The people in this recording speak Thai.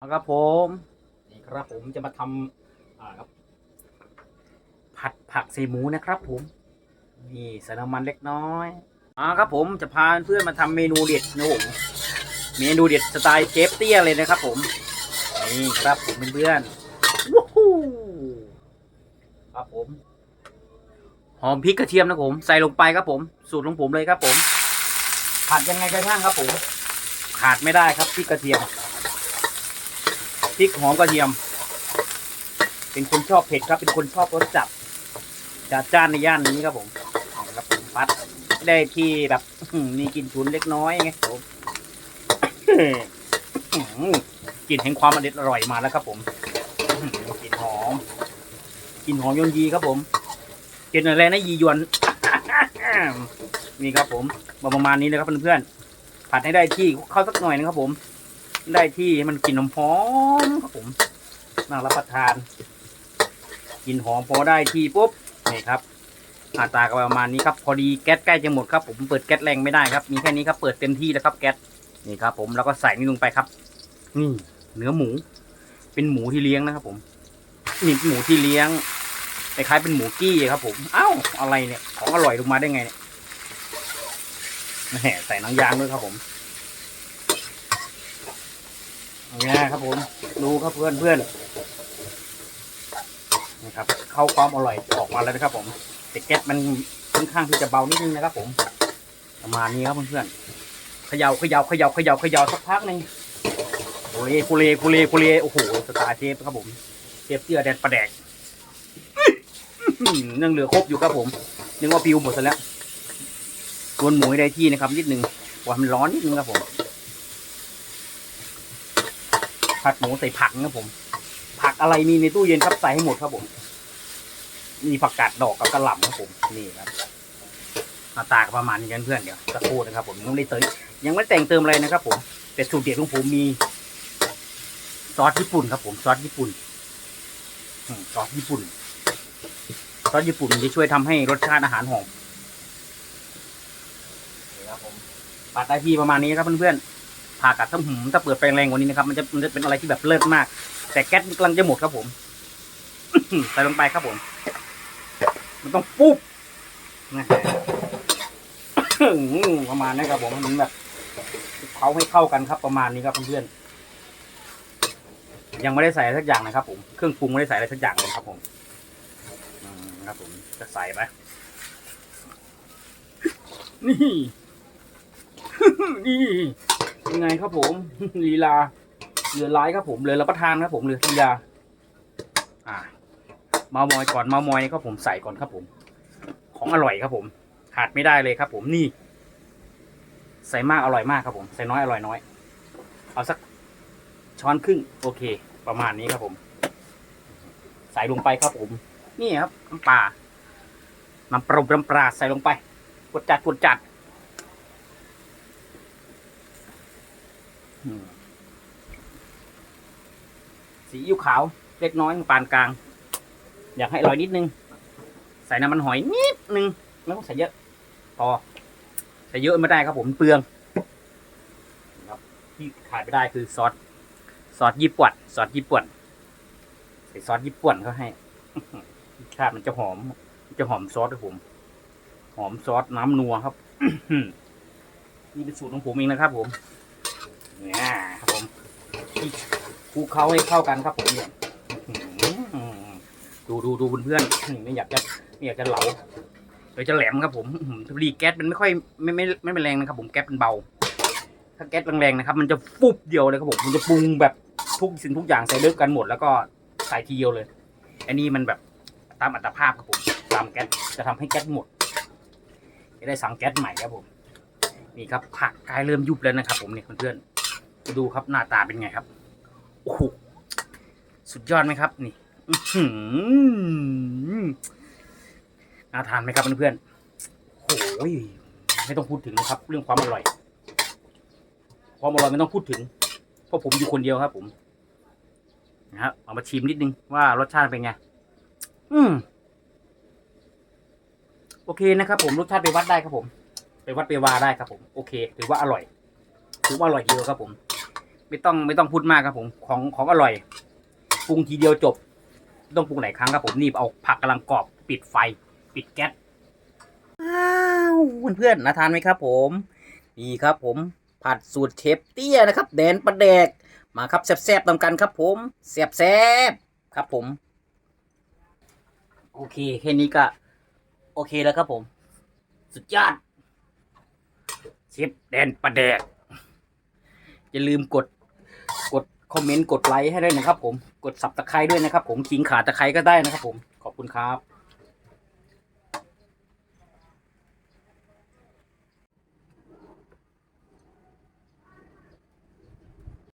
ครับผมนี่ครับผมจะมาทำอ่าครับผัดผักใส่หมูนะครับผมนี่ใส่น้ำมันเล็กน้อยอ่าครับผมจะพาเพื่อนมาทำเมนูเด็ดนะผมเมนูเด็ดสไตล์เชฟเตี้ยเลยนะครับผมนี่ครับผมเพื่อนๆวู้ฮู้ครับผมหอมพริกกระเทียมนะผมใส่ลงไปครับผม สูตรของผมเลยครับผม ผัดยังไงก็ช่างครับผม ขาดไม่ได้ครับพริกกระเทียม พริกหอมกระเทียม เป็นคนชอบเผ็ดครับ เป็นคนชอบรสจัดจัดจ้านในย่านนี้ครับผมครับผมปัดได้ที่แบบมีกลิ่นฉุนเล็กน้อยไงผมกลิ่นแห่งความอร่อยอร่อยมาแล้วครับผมกลิ่นหอมกลิ่นหอมยนยีครับผมกลิ่นอะไรนะยียวนนี่ครับผมประมาณนี้เลยครับเพื่อนๆผัดให้ได้ที่เข้าสักหน่อยนะครับผม ได้ที่ให้มันกลิ่นหอมครับผมน่ารับประทานกลิ่นหอมพอได้ที่ปุ๊บนี่ครับหน้าตาก็ประมาณนี้ครับ พอดีแก๊สใกล้จะหมดครับ ผมเปิดแก๊สแรงไม่ได้ครับ มีแค่นี้ครับเปิดเต็มที่แล้วครับแก๊สนี่ครับ ผมแล้วก็ใส่นี่ลงไปครับนี่เนื้อหมู เป็นหมูที่เลี้ยงนะครับ ผมนี่หมูที่เลี้ยงคล้ายๆเป็นหมูกี้ครับ ผมอ้าวอะไรเนี่ย ของอร่อยลงมาได้ไงเนี่ยแหมใส่นังยางด้วยครับผม นี่ครับผมดูครับเพื่อนเพื่อนนะครับเข้าความอร่อยออกมาแล้วนะครับ ผมแต่แก๊สมันค่อนข้างที่จะเบานิดนึงนะครับ ผม ประมาณนี้ครับเพื่อนๆเขย่าเขย่าเขย่าเขย่าเขย่าสักพักหนึ่งโอ้ยคุเลคุเลคุเลโอ้โหสตาร์เชฟครับผมเชฟเตี้ยแดนประแดกอื้องเหลือครบอยู่ครับผมนึกว่าปิวหมดซะแล้วรวนหมูให้ได้ที่นะครับ นิดนึงว่ามันร้อนนิดนึงครับผม ผัดหมูใส่ผักนะผม ผักอะไรมีในตู้เย็นครับใส่ให้หมดครับผมมีผักกาดดอกกับกระหล่ำครับผมนี่ครับหน้าตากประมาณนี้กันเพื่อนเดี๋ยวสักครู่นะครับ ผมยังไม่ได้เติมยังไม่แต่งเติมอะไรนะครับ ผมแต่สูตรเด็ดของผมมีซอสญี่ปุ่นครับ ผมซอสญี่ปุ่นซอสญี่ปุ่นซอสญี่ปุ่นจะช่วยทำให้รสชาติอาหารหอมนะครับผมปัดได้ที่ประมาณนี้ครับเพื่อนๆ ผ่ากัดถ้าหืมถ้าเปิดไฟแรงกว่านี้นะครับ มันจะมันจะเป็นอะไรที่แบบเลิศมาก แต่แก๊สกำลังจะหมดครับผมใส่ลงไปครับผม มันต้องปุ๊บนะประมาณนี้ครับผมมันแบบเผาให้เข้ากันครับประมาณนี้ครับเพื่อนยังไม่ได้ใส่สักอย่างนะครับ ผมเครื่องปรุงไม่ได้ใส่อะไรสักอย่างเลยครับ ผมอืมครับผมจะใส่ไปนี่ นี่ ยังไงครับผม ลีลาเหลือร้ายครับผมเหลือรับประทานครับผมเหลือลีลาอ่า มามอยก่อนมามอยครับผมใส่ก่อนครับผม ของอร่อยครับผมขาดไม่ได้เลยครับผมนี่ ใส่มากอร่อยมากครับผม ใส่น้อยอร่อยน้อย เอาสักช้อนครึ่งโอเค ประมาณนี้ครับผม ใส่ลงไปครับผม นี่ครับน้ำปลาน้ำปลาน้ำปลาใส่ลงไปกดจัดกดจัด อืม สีอิ๊วขาว เล็กน้อยปานกลาง อยากให้อร่อยนิดนึง ใส่น้ำมันหอยนิดนึงไม่ต้องใส่เยอะพอใส่เยอะไม่ได้ครับผมเปลืองครับที่ขาดไม่ได้คือซอสซอสญี่ปุ่นซอสญี่ปุ่นใส่ซอสญี่ปุ่นเขาให้ชาติมันจะหอม จะหอมซอสครับผม หอมซอสน้ำนัวครับ นี่เป็นสูตรของผมเองนะครับผม นี่ยครับผมคลุกเขาให้เข้ากันครับผมเนี่ยดูดูดูเพื่อนๆไม่อยากจะไม่อยากจะเหลาเดี๋ยจะแหลมครับผมอื้อหือทุรีแก๊สมันไม่ค่อยไม่ไม่ไม่เป็นแรงนะครับ ผมแก๊สเป็นเบา ถ้าแก๊สแรงๆนะครับ มันจะปุ๊บเดียวเลยครับผมมันจะปรุงแบบทุกสิ่งทุกอย่างใส่เลิกกันหมด แล้วก็ใส่ทีเดียวเลย อันนี้มันแบบตามอัตภาพครับผมตามแก๊สจะทำให้แก๊สหมดจะได้สั่งแก๊สใหม่ครับผม นี่ครับผักกายเริ่มยุบแล้วนะครับ ผมเนี่ยเพื่อนๆ ดูครับหน้าตาเป็นไงครับ โอ้โห สุดยอดไหมครับ นี่น่าทานไหมครับเพื่อนๆโอ้ยไม่ต้องพูดถึงนะครับ เรื่องความอร่อย ความอร่อยไม่ต้องพูดถึง เพราะผมอยู่คนเดียวครับ ผม นะครับเอามาชิมนิดนึงว่ารสชาติเป็นไง อืมโอเคนะครับผมรสชาติไปวัดได้ครับผม ไปวัดไปวาได้ครับผม โอเค ถือว่าอร่อย ถือว่าอร่อยเดียวครับผม ไม่ต้องไม่ต้องพูดมากครับผมของของอร่อยปรุงทีเดียวจบไม่ต้องปรุงหลายครั้งครับผมนี่เอาผักกำลังกรอบปิดไฟ ปิดแก๊สอ้าวเพื่อนๆน่าทานไหมครับ ผมนี่ครับผมผัดสูตรเชฟเตี้ยนะครับ แดนประแดกมาครับแซ่บๆตามกันครับ ผมแซ่บๆครับผม โอเคแค่นี้ก็ โอเคแล้วครับผม สุดยอดเชฟแดนประแดกอย่าลืมกด กดคอมเมนต์กดไลค์ให้ด้วยนะครับผมกดสับตะไคร้ด้วยนะครับผมขิงขาตะไคร้ก็ได้นะครับผมขอบคุณครับ